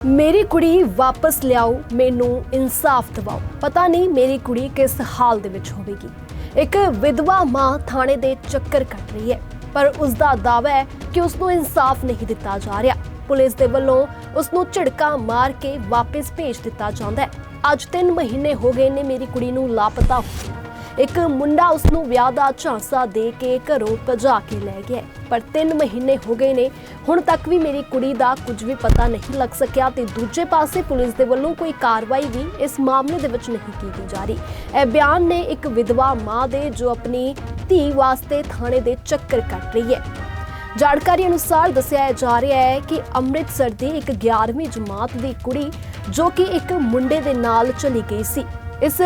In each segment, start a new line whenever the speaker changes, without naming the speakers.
ਮੇਰੀ ਕੁੜੀ ਵਾਪਸ ਲਿਆਓ, ਮੈਨੂੰ ਇਨਸਾਫ ਦਿਵਾਓ। ਪਤਾ ਨਹੀਂ ਮੇਰੀ ਕੁੜੀ ਕਿਸ ਹਾਲ ਦੇ ਵਿੱਚ ਹੋਵੇਗੀ। ਇੱਕ ਵਿਧਵਾ ਮਾਂ ਥਾਣੇ ਦੇ ਚੱਕਰ ਕੱਟ ਰਹੀ ਹੈ, ਪਰ ਉਸ ਦਾ ਦਾਅਵਾ ਹੈ ਕਿ ਉਸ ਨੂੰ ਇਨਸਾਫ ਨਹੀਂ ਦਿੱਤਾ ਜਾ ਰਿਹਾ। ਪੁਲਿਸ ਦੇ ਵੱਲੋਂ ਉਸ ਨੂੰ ਝੜਕਾ ਮਾਰ ਕੇ ਵਾਪਸ ਭੇਜ ਦਿੱਤਾ ਜਾਂਦਾ ਹੈ। ਅੱਜ 3 ਮਹੀਨੇ ਹੋ ਗਏ ਨੇ ਮੇਰੀ ਕੁੜੀ ਨੂੰ ਲਾਪਤਾ ਹੋਈ ਇੱਕ ਮੁੰਡਾ ਉਸ ਨੂੰ ਵਿਆਹ ਦਾ ਝਾਂਸਾ ਦੇ ਕੇ ਘਰੋਂ ਭਜਾ ਕੇ ਲੈ ਗਿਆ। ਪਰ 3 ਮਹੀਨੇ ਹੋ ਗਏ ਨੇ। ਹੁਣ ਤੱਕ ਵੀ ਮੇਰੀ ਕੁੜੀ ਦਾ ਕੁਝ ਵੀ ਪਤਾ ਨਹੀਂ ਲੱਗ ਸਕਿਆ ਤੇ ਦੂਜੇ ਪਾਸੇ ਪੁਲਿਸ ਦੇ ਵੱਲੋਂ ਕੋਈ ਕਾਰਵਾਈ ਵੀ ਇਸ ਮਾਮਲੇ ਦੇ ਵਿੱਚ ਨਹੀਂ ਕੀਤੀ ਜਾ ਰਹੀ। ਇਹ ਬਿਆਨ ਨੇ ਇੱਕ ਵਿਧਵਾ ਮਾਂ ਦੇ ਜੋ ਆਪਣੀ ਧੀ ਵਾਸਤੇ ਥਾਣੇ ਦੇ ਚੱਕਰ ਕੱਟ ਰਹੀ ਹੈ। ਜਾਣਕਾਰੀ ਅਨੁਸਾਰ ਦੱਸਿਆ ਜਾ ਰਿਹਾ ਹੈ ਕਿ ਅੰਮ੍ਰਿਤਸਰ ਦੀ ਇੱਕ 11ਵੀਂ ਜਮਾਤ ਦੀ ਕੁੜੀ ਜੋ ਕਿ ਇੱਕ ਮੁੰਡੇ ਦੇ ਨਾਲ ਚਲੀ ਗਈ ਸੀ। ਇਸ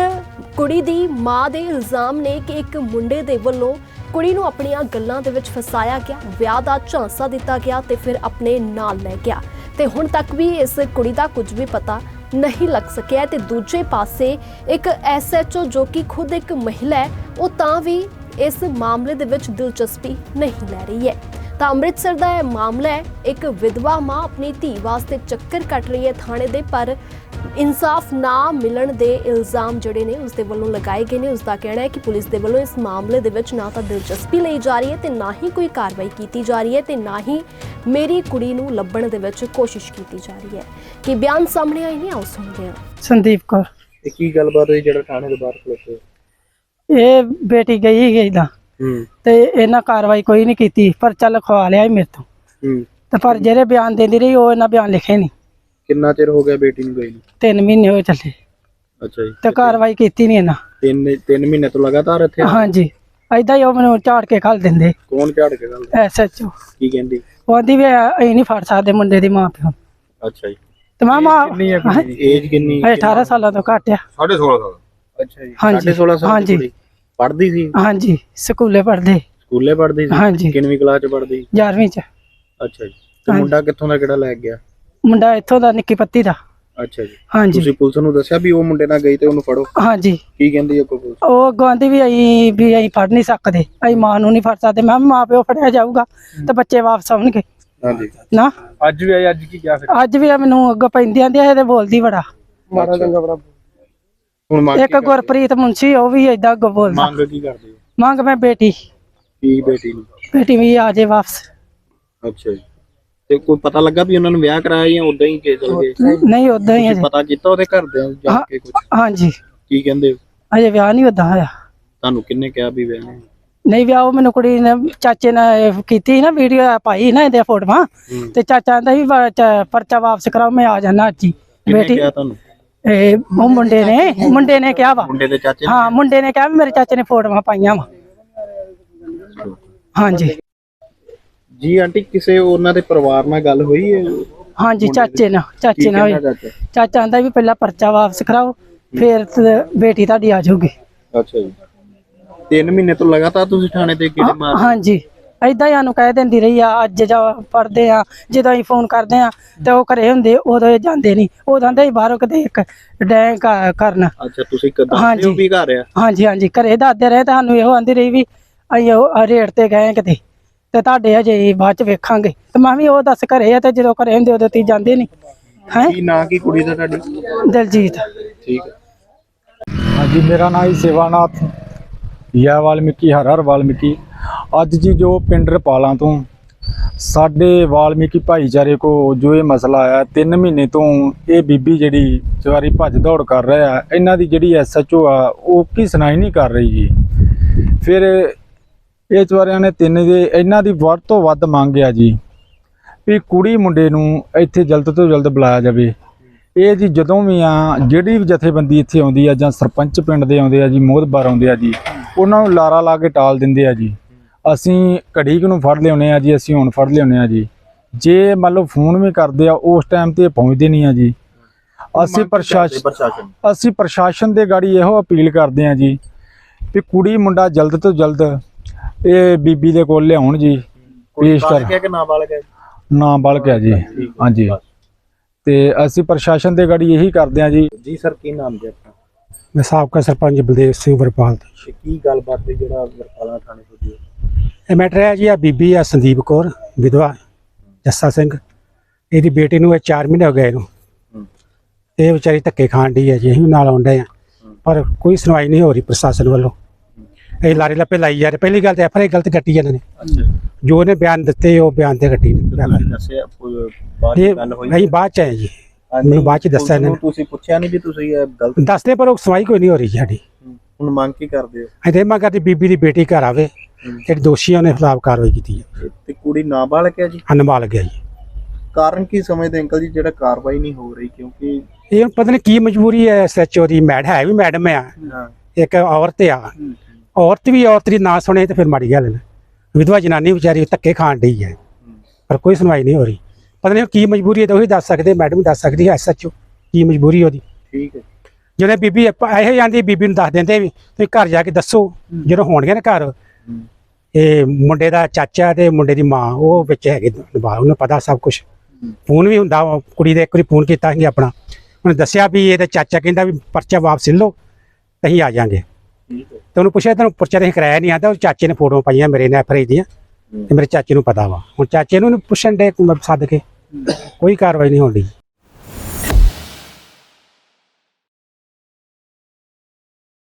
ਕੁੜੀ ਦੀ ਮਾਂ ਦੇ ਇਲਜ਼ਾਮ ਨੇ ਕਿ ਇੱਕ ਮੁੰਡੇ ਦੇ ਵੱਲੋਂ ਕੁੜੀ ਨੂੰ ਆਪਣੀਆਂ ਗੱਲਾਂ ਦੇ ਵਿੱਚ ਫਸਾਇਆ ਗਿਆ, ਵਿਆਹ ਦਾ ਝਾਂਸਾ ਦਿੱਤਾ ਗਿਆ ਤੇ ਫਿਰ ਆਪਣੇ ਨਾਲ ਲੈ ਗਿਆ। ਤੇ ਹੁਣ ਤੱਕ ਵੀ ਇਸ ਕੁੜੀ ਦਾ ਕੁਝ ਵੀ ਪਤਾ ਨਹੀਂ ਲੱਗ ਸਕਿਆ ਤੇ ਦੂਜੇ ਪਾਸੇ ਇੱਕ ਐਸਐਚਓ ਜੋ ਕਿ ਖੁਦ ਇੱਕ ਮਹਿਲਾ ਹੈ, ਉਹ ਤਾਂ ਵੀ ਇਸ ਮਾਮਲੇ ਦੇ ਵਿੱਚ ਦਿਲਚਸਪੀ ਨਹੀਂ ਲੈ ਰਹੀ ਹੈ। ਤਾਂ ਅੰਮ੍ਰਿਤਸਰ ਦਾ ਇਹ ਮਾਮਲਾ ਹੈ, ਇੱਕ ਵਿਧਵਾ ਮਾਂ ਆਪਣੀ ਧੀ ਵਾਸਤੇ ਚੱਕਰ ਕੱਟ ਰਹੀ ਹੈ ਥਾਣੇ ਦੇ, ਪਰ ਇਨਸਾਫ ਨਾ ਮਿਲਣ ਦੇ ਇਲਜ਼ਾਮ ਜਿਹੜੇ ਨੇ ਉਸ ਦੇ ਵੱਲੋਂ ਲਗਾਏ ਗਏ ਨੇ। ਉਸ ਦਾ ਕਹਿਣਾ ਹੈ ਕਿ ਪੁਲਿਸ ਦੇ ਵੱਲੋਂ ਇਸ ਮਾਮਲੇ ਦੇ ਵਿੱਚ ਨਾ ਤਾਂ ਦਿਲਚਸਪੀ ਲਈ ਜਾ ਰਹੀ ਹੈ ਤੇ ਨਾ ਹੀ ਕੋਈ ਕਾਰਵਾਈ ਕੀਤੀ ਜਾ ਰਹੀ ਹੈ ਤੇ ਨਾ ਹੀ ਮੇਰੀ ਕੁੜੀ ਨੂੰ ਲੱਭਣ ਦੇ ਵਿੱਚ ਕੋਸ਼ਿਸ਼ ਕੀਤੀ ਜਾ ਰਹੀ ਹੈ। ਕਿ ਬਿਆਨ ਸਾਹਮਣੇ ਆਏ ਨੇ ਆਓ ਸੁਣਦੇ ਹਾਂ।
ਸੰਦੀਪ ਕੌਰ।
ਤੇ ਕੀ ਗੱਲਬਾਤ ਹੋਈ ਜਿਹੜਾ ਥਾਣੇ ਦੇ ਬਾਹਰ ਖਲੋਤੇ
ਇਹ ਬੇਟੀ ਗਈ ਗਈ ਦਾ
ਹੂੰ।
ਤੇ ਇਹਨਾਂ ਕਾਰਵਾਈ ਕੋਈ ਨਹੀਂ ਕੀਤੀ ਪਰਚਾ ਲਿਖਵਾ ਲਿਆ ਸੀ ਮੇਰੇ ਤੋਂ। ਤੇ ਪਰ ਜਿਹੜੇ ਬਿਆਨ ਦਿੰਦੀ ਰਹੀ ਉਹ ਇਹਨਾਂ ਬਿਆਨ ਲਿਖੇ ਨਹੀਂ।
ਕਿੰਨਾ ਚਿਰ ਹੋ ਗਿਆ ਬੇਟੀ ਨੂੰ ਗਈ ਨੂੰ?
ਤਿੰਨ ਮਹੀਨੇ ਹੋਏ ਚੱਲੇ।
ਅੱਛਾ ਜੀ।
ਤੇ ਕਾਰਵਾਈ ਕੀਤੀ ਨਹੀਂ ਇਹਨਾਂ।
ਤਿੰਨ ਤਿੰਨ ਮਹੀਨੇ ਤੋਂ ਲਗਾਤਾਰ ਇੱਥੇ?
ਹਾਂਜੀ। ਐਦਾਂ ਹੀ ਉਹ ਮੈਨੂੰ ਝਾੜ ਕੇ ਖਲ ਦਿੰਦੇ।
ਕੌਣ ਝਾੜ ਕੇ ਗੱਲ
ਐਸਐਚਓ
ਕੀ ਕਹਿੰਦੀ?
ਉਹ ਆਂਦੀ ਵੀ ਅਸੀਂ ਨਹੀਂ ਫੜ ਸਕਦੇ ਮੁੰਡੇ ਦੀ ਮਾਂ ਪਿਓ। ਨੂੰ।
ਅੱਛਾ ਜੀ।
ਤੇ ਮੈਂ ਮਾਂ
ਏਜ ਕਿੰਨੀ
ਇਹ 18 ਸਾਲਾਂ ਤੋਂ ਘੱਟ ਆ।
16.5 ਸਾਲ ਅੱਛਾ ਜੀ।
ਹਾਂਜੀ,
16.5 ਸਾਲ
ਹਾਂਜੀ।
ਪੜ੍ਹਦੀ ਸੀ?
ਹਾਂਜੀ ਸਕੂਲੇ ਪੜ੍ਹਦੇ।
ਸਕੂਲੇ ਪੜ੍ਹਦੀ ਸੀ?
ਹਾਂਜੀ।
ਕਿੰਨਵੀਂ ਕਲਾਸ ਚ ਪੜ੍ਹਦੀ?
11ਵੀਂ ਚ।
ਅੱਛਾ ਜੀ। ਤੇ। ਮੁੰਡਾ ਕਿੱਥੋਂ ਦਾ ਕਿਹੜਾ ਲੈ ਗਿਆ?
ਮੁੰਡਾ ਇੱਥੋਂ ਦਾ ਨਿੱਕੀ ਪੱਤੀ ਦਾ।
ਅੱਛਾ ਜੀ।
ਹਾਂਜੀ।
ਤੁਸੀਂ ਪੁਲਿਸ ਨੂੰ ਦੱਸਿਆ ਵੀ ਉਹ ਮੁੰਡੇ ਨਾਲ ਗਈ ਤੇ ਉਹਨੂੰ ਫੜੋ?
ਹਾਂਜੀ।
ਕੀ ਕਹਿੰਦੀ ਹੈ ਕੋਈ ਪੁਲਿਸ?
ਉਹ ਗਾਂਧੀ ਵੀ ਅਸੀਂ ਵੀ ਅਸੀਂ ਫੜ ਨਹੀਂ ਸਕਦੇ। ਅਸੀਂ ਮਾਂ ਨੂੰ ਨਹੀਂ ਫੜ ਸਕਦੇ। ਮੈਂ ਕਿਹਾ ਮਾਂ ਪਿਓ ਫੜਿਆ ਜਾਊਗਾ ਤੇ ਬੱਚੇ ਵਾਪਸ ਆਉਣਗੇ।
ਹਾਂਜੀ।
ਨਾ?
ਅੱਜ ਵੀ ਆਈ ਅੱਜ ਕੀ ਕਿਹਾ ਫਿਰ?
ਅੱਜ ਵੀ ਆ ਮੈਨੂੰ ਅੱਗੋਂ ਪੈਂਦੀਆਂ ਦੀਆਂ ਇਹਦੇ ਬੋਲਦੀ ਬੜਾ।
ਮਾਰਾ ਚੰਗਾ ਬੜਾ ਹੁਣ ਮੰਗ
ਇੱਕ ਗੁਰਪ੍ਰੀਤ ਮੁੰਸ਼ੀ ਉਹ ਵੀ ਏਦਾਂ ਅੱਗੋਂ ਬੋਲਦਾ।
ਮੰਗ ਕੀ ਕਰਦੇ? ਹੋ
ਮੰਗ ਮੈਂ ਬੇਟੀ।
ਕੀ ਬੇਟੀ ਨੂੰ?
ਬੇਟੀ ਵੀ ਆ ਜੇ ਵਾਪਸ।
ਅੱਛਾ ਜੀ। ਤੇ ਕੋਈ ਪਤਾ ਲੱਗਾ ਵੀ ਉਹਨਾਂ ਨੂੰ ਵਿਆਹ ਕਰਾਇਆ ਜਾਂ ਉਦਾਂ ਹੀ ਕੇ ਚਲ ਗਏ?
ਨਹੀਂ ਉਦਾਂ ਹੀ
ਪਤਾ ਕੀਤਾ ਉਹਦੇ ਘਰਦਿਆਂ ਨੂੰ ਜਾ ਕੇ ਕੁਝ
ਹਾਂਜੀ।
ਕੀ ਕਹਿੰਦੇ ਹੋ?
ਅਜੇ ਵਿਆਹ ਨਹੀਂ ਉਦਾਂ ਹੋਇਆ।
ਤੁਹਾਨੂੰ ਕਿੰਨੇ ਕਿਹਾ ਵੀ ਵਿਆਹ ਨਹੀਂ?
ਨਹੀਂ ਵਿਆਹ ਉਹ ਮੈਨੂੰ ਕੁੜੀ ਨੇ ਚਾਚੇ ਨੇ ਇਹ ਕੀਤੀ ਨਾ ਵੀਡੀਓ ਪਾਈ ਨਾ ਇਹਦੇ ਫੋਟੋਆਂ।
ਹੂੰ।
ਤੇ ਚਾਚਾ ਕਹਿੰਦਾ ਵਾ- ਚ- ਪਰਚਾ ਵਾਪਸ ਕਰਾਓ ਮੈਂ ਆ ਜਾਣਾ ਅੱਜ ਹੀ।
ਕਿੰਨੇ
ਬੇਟੀ
ਕਿਹਾ ਤੁਹਾਨੂੰ?
ਇਹ ਉਹ ਮੁੰਡੇ ਨੇ ਮੁੰਡੇ ਨੇ ਕਿਹਾ ਵਾ।
ਮੁੰਡੇ ਦੇ ਚਾਚੇ ਨੇ?
ਹਾਂ ਮੁੰਡੇ ਨੇ ਕਿਹਾ ਵੀ ਮੇਰੇ ਚਾਚੇ ਨੇ ਫੋਟੋਆਂ ਪਾਈਆਂ ਵਾ। ਹਾਂਜੀ।
ਜੀ ਆਂਟੀ ਕਿਸੇ ਉਹਨਾਂ ਦੇ ਪਰਿਵਾਰ ਨਾਲ ਗੱਲ ਹੋਈ ਹੈ?
ਹਾਂਜੀ ਚਾਚੇ ਨਾਲ ਚਾਚੇ ਨਾਲ ਹੋਈ।
ਚਾਚਾ?
ਆਂਦਾ ਵੀ ਪਹਿਲਾਂ ਪਰਚਾ ਵਾਪਸ ਕਰਾਓ ਫਿਰ ਬੇਟੀ ਤੁਹਾਡੀ ਆ ਜਾਊਗੀ।
ਅੱਛਾ ਜੀ। ਤਿੰਨ ਮਹੀਨੇ ਤੋਂ ਲਗਾਤਾਰ ਤੁਸੀਂ ਥਾਣੇ ਤੇ ਕਿਹੜੇ ਮਾਰ
ਹਾਂਜੀ। ਐਦਾਂ ਹੀ ਸਾਨੂੰ ਕਹਿ ਦਿੰਦੀ ਰਹੀ ਆ ਅੱਜ ਜਾ ਪੜਦੇ ਆ ਜਦੋਂ ਅਸੀਂ ਫੋਨ ਕਰਦੇ ਆ ਤੇ ਉਹ ਘਰੇ ਹੁੰਦੇ ਉਦੋਂ ਇਹ ਜਾਂਦੇ ਨਹੀਂ। ਉਹ ਜਾਂਦੇ ਹੀ ਬਾਹਰੋਂ ਕਿਤੇ ਇੱਕ ਡੈਂ ਕ- ਕਰਨ।
ਅੱਛਾ ਤੁਸੀਂ ਕਦਾਂ
ਹਾਂਜੀ।
ਵੀ ਘਰ ਆ?
ਹਾਂਜੀ ਹਾਂਜੀ। ਘਰੇ ਦੱਸਦੇ ਰਹੇ ਤਾਂ ਸਾਨੂੰ ਇਹੋ ਆਂਦੀ ਰਹੀ ਵੀ ਅਸੀਂ ਰੇਟ ਤੇ ਗਏ ਕਿਤੇ। ਤੇ ਤੁਹਾਡੇ ਅਜੇ ਬਾਅਦ ਚ ਵੇਖਾਂਗੇ। ਤੇ ਮੈਂ ਵੀ ਉਹ ਦੱਸ ਘਰੇ ਆ ਤੇ ਜਦੋਂ ਘਰੇ ਹੁੰਦੇ ਉਦੋਂ ਤੀ ਜਾਂਦੇ ਨਹੀਂ। ਹੈ?
ਕੀ ਨਾਂ ਕੀ ਕੁੜੀ ਦਾ ਤੁਹਾਡੀ?
ਦਲਜੀਤ।
ਠੀਕ ਹੈ
ਹਾਂਜੀ ਮੇਰਾ ਨਾਮ ਹੈ ਸੇਵਾਨਾਥ। ਯਾ ਵਾਲਮੀਕੀ ਹਰ ਹਰ ਵਾਲਮੀਕੀ। ਅੱਜ ਜੀ ਜੋ ਪਿੰਡ ਰਪਾਲਾਂ ਤੋਂ ਸਾਡੇ ਵਾਲਮੀਕੀ ਭਾਈਚਾਰੇ ਕੋ ਜੋ ਇਹ ਮਸਲਾ ਆਇਆ ਤਿੰਨ ਮਹੀਨੇ ਤੋਂ ਇਹ ਬੀਬੀ ਜਿਹੜੀ ਚਵਾਰੀ ਭੱਜ ਦੌੜ ਕਰ ਰਿਹਾ ਇਹਨਾਂ ਦੀ ਜਿਹੜੀ ਐਸਐਚਓ ਆ ਉਹ ਕੀ ਸੁਣਾਈ ਨਹੀਂ ਕਰ ਰਹੀ ਜੀ। ਫਿਰ ਇਹ ਚਵਾਰਿਆਂ ਨੇ ਤਿੰਨ ਦੇ ਇਹਨਾਂ ਦੀ ਵੱਧ ਤੋਂ ਵੱਧ ਮੰਗ ਆ ਜੀ ਵੀ ਕੁੜੀ ਮੁੰਡੇ ਨੂੰ ਇੱਥੇ ਜਲਦ ਤੋਂ ਜਲਦ ਬੁਲਾਇਆ ਜਾਵੇ। ਇਹ ਜੀ ਜਦੋਂ ਵੀ ਆ ਜਿਹੜੀ ਵੀ ਜਥੇਬੰਦੀ ਇੱਥੇ ਆਉਂਦੀ ਆ ਜਾਂ ਸਰਪੰਚ ਪਿੰਡ ਦੇ ਆਉਂਦੇ ਆ ਜੀ ਮੋਹਤਬਾਰ ਆਉਂਦੇ ਆ ਜੀ ਉਹਨਾਂ ਨੂੰ ਲਾਰਾ ਲਾ ਕੇ ਟਾਲ ਦਿੰਦੇ ਆ ਜੀ। ਅਸੀਂ ਘੜੀ ਕੁ ਨੂੰ ਫੜ ਲਿਆਉਂਦੇ ਆ ਜੀ ਅਸੀਂ ਹੁਣ ਫੜ ਲਿਆਉਂਦੇ ਆ ਜੀ। ਜੇ ਮੰਨ ਲਓ ਫੋਨ ਵੀ ਕਰਦੇ ਆ ਉਸ ਟਾਈਮ ਤੇ ਪਹੁੰਚਦੇ ਨਹੀਂ ਆ ਜੀ। ਅਸੀਂ ਪ੍ਰਸ਼ਾਸਨ
ਪ੍ਰਸ਼ਾਸਨ
ਅਸੀਂ ਪ੍ਰਸ਼ਾਸਨ ਦੇ ਗਾੜੀ ਇਹੋ ਅਪੀਲ ਕਰਦੇ ਆ ਜੀ ਵੀ ਕੁੜੀ ਮੁੰਡਾ ਜਲਦ ਤੋਂ ਜਲਦ ਇਹ ਬੀਬੀ ਦੇ ਕੋਲ ਲਿਆਉਣ ਜੀ ਪੇਸ਼ ਕਰ।
ਬਾਲਕ ਹੈ ਕਿ ਨਾ ਬਾਲਕ ਹੈ
ਨਾ ਬਲਕ ਹੈ ਜੀ ਹਾਂਜੀ। ਤੇ ਅਸੀਂ ਪ੍ਰਸ਼ਾਸਨ ਦੇ ਗਾੜੀ ਇਹੀ ਕਰਦੇ ਆ ਜੀ।
ਜੀ ਸਰ ਕੀ ਨਾਮ ਜੀ ਆਪਣਾ?
ਮੈਂ ਸਾਬਕਾ ਸਰਪੰਚ ਬਲਦੇਵ ਸਿੰਘ ਵਰਪਾਲ ਤੋਂ।
ਤੇ ਕੀ ਗੱਲਬਾਤ ਹੈ ਜਿਹੜਾ ਵਰਪਾਲਾ ਥਾਣੇ ਤੋਂ ਜੀ?
ਇਹ ਮੈਟਰ ਹੈ ਜੀ ਆ ਬੀਬੀ ਆ ਸੰਦੀਪ ਕੌਰ ਵਿਧਵਾ ਜੱਸਾ ਸਿੰਘ। ਇਹਦੀ ਬੇਟੀ ਨੂੰ ਇਹ 4 ਮਹੀਨੇ ਹੋ ਗਏ ਨੂੰ ਇਹ ਵਿਚਾਰੀ ਧੱਕੇ ਖਾਣ ਦੀ ਹੈ ਜੀ ਅਸੀਂ ਵੀ ਨਾਲ ਆਉਂਦੇ ਆ ਪਰ ਕੋਈ ਸੁਣਵਾਈ ਨਹੀਂ ਹੋ ਰਹੀ ਪ੍ਰਸ਼ਾਸਨ ਵੱਲੋਂ। ਇਹ ਲਾਰੇ ਲੱਪੇ ਲਾਈ ਜਾ ਰਹੇ। ਪਹਿਲੀ ਗੱਲ ਤੇ ਐਫਆਈਆਰ ਗਲਤ ਕੱਟੀ ਇਹਨਾਂ ਨੇ। ਜੋ ਉਹਨੇ ਬਿਆਨ ਦਿੱਤੇ ਉਹ ਬਿਆਨ ਤੇ ਕੱਟੀ। ਨੇ
ਦੱਸਿਆ ਕੋਈ ਬਾਅਦ ਚ ਗੱਲ ਹੋਈ?
ਅਸੀਂ ਬਾਅਦ ਚ ਆਏ ਜੀ। ਮੈਨੂੰ ਬਾਅਦ ਚ ਦੱਸਿਆ ਇਹਨਾਂ
ਤੁਹਾਨੂੰ ਤੁਸੀਂ ਪੁੱਛਿਆ ਨਹੀਂ ਵੀ ਤੁਸੀਂ ਇਹ ਗਲਤ
ਦੱਸਦੇ ਪਰ ਉਹ ਸੁਣਵਾਈ ਕੋਈ ਨਹੀਂ ਹੋ ਰਹੀ ਸਾਡੀ।
ਹੁਣ ਮੰਗ ਕੀ ਕਰਦੇ ਹੋ?
ਅਸੀਂ ਤੇ ਮੰਗ ਕਰਦੇ ਬੀਬੀ ਦੀ ਬੇਟੀ ਘਰ ਆਵੇ ਜਿਹੜੀ ਦੋਸ਼ੀ ਆ ਉਹਨੇ ਖਿਲਾਫ ਕਾਰਵਾਈ ਕੀਤੀ ਹੈ
ਤੇ ਕੁੜੀ ਨਾਬਾਲਗ ਹੈ ਜੀ?
ਅਨਬਾਲ ਗਿਆ ਜੀ।
ਕਾਰਨ ਕੀ ਸਮਝਦੇ ਅੰਕਲ ਜੀ ਜਿਹੜਾ ਕਾਰਵਾਈ ਨਹੀਂ ਹੋ ਰਹੀ ਕਿਉਂਕਿ
ਇਹ ਪਤਾ ਨਹੀਂ ਕੀ ਮਜਬੂਰੀ ਹੈ ਐਸਐਚਓ ਦੀ ਮੈਡ ਹੈ ਵੀ ਮੈਡਮ ਆ।
ਹਾਂ।
ਇੱਕ ਔਰਤ ਆ। ਔਰਤ ਵੀ ਔਰਤ ਦੀ ਨਾ ਸੁਣੇ ਤੇ ਫਿਰ ਮਾੜੀ ਗੱਲ ਹੈ ਵਿਧਵਾ ਜਨਾਨੀ ਵਿਚਾਰੀ ਧੱਕੇ ਖਾਣ ਡਈ ਹੈ। ਪਰ ਕੋਈ ਸੁਣਵਾਈ ਨਹੀਂ ਹੋ ਰਹੀ। ਪਤਾ ਨਹੀਂ ਕੀ ਮਜਬੂਰੀ ਹੈ ਤੇ ਉਹੀ ਦੱਸ ਸਕਦੇ ਮੈਡਮ ਦੱਸ ਸਕਦੀ ਹੈ ਐਸਐਚਓ ਕੀ ਮਜਬੂਰੀ ਉਹਦੀ।
ਠੀਕ ਹੈ।
ਜਿਹੜੇ ਬੀਬੀ ਇਹੋ ਜਾਂਦੀ ਬੀਬੀ ਨੂੰ ਦੱਸ ਦਿੰਦੇ ਵੀ ਤੁਸੀਂ ਘਰ ਜਾ ਕੇ ਦੱਸੋ ਜਦੋਂ ਹੋਣਗੇ ਨਾ ਘਰ। ਇਹ ਮੁੰਡੇ ਦਾ ਚਾਚਾ ਤੇ ਮੁੰਡੇ ਦੀ ਮਾਂ ਉਹ ਵਿੱਚ ਹੈਗੇ ਬਾਹਰ ਉਹਨੂੰ ਪਤਾ ਸਭ ਕੁਝ ਫੋਨ ਵੀ ਹੁੰਦਾ ਕੁੜੀ ਦੇ ਇੱਕ ਵਾਰੀ ਫੋਨ ਕੀਤਾ ਸੀ ਆਪਣਾ। ਉਹਨੇ ਦੱਸਿਆ ਵੀ ਇਹਦਾ ਚਾਚਾ ਕਹਿੰਦਾ ਵੀ ਪਰਚਾ ਵਾਪਸ ਲੈ ਲਓ ਅਸੀਂ ਆ ਜਾਾਂਗੇ। ਤੇ ਉਹਨੂੰ ਪੁੱਛਿਆ ਤੈਨੂੰ ਪਰਚਾ ਨਹੀਂ ਕਰਾਇਆ ਨਹੀਂ ਆਂਦਾ ਉਹ ਚਾਚੇ ਨੇ ਫੋਟੋ ਪਾਈਆਂ ਮੇਰੇ ਨੇ ਐਫਆਈ ਦੀਆਂ ਤੇ ਮੇਰੇ ਚਾਚੇ ਨੂੰ ਪਤਾ ਵਾ। ਹੁਣ ਚਾਚੇ ਨੂੰ ਪੁੱਛਣ ਦੇ ਸੱਦ ਕੇ। ਕੋਈ ਕਾਰਵਾਈ ਨਹੀਂ ਹੋਣੀ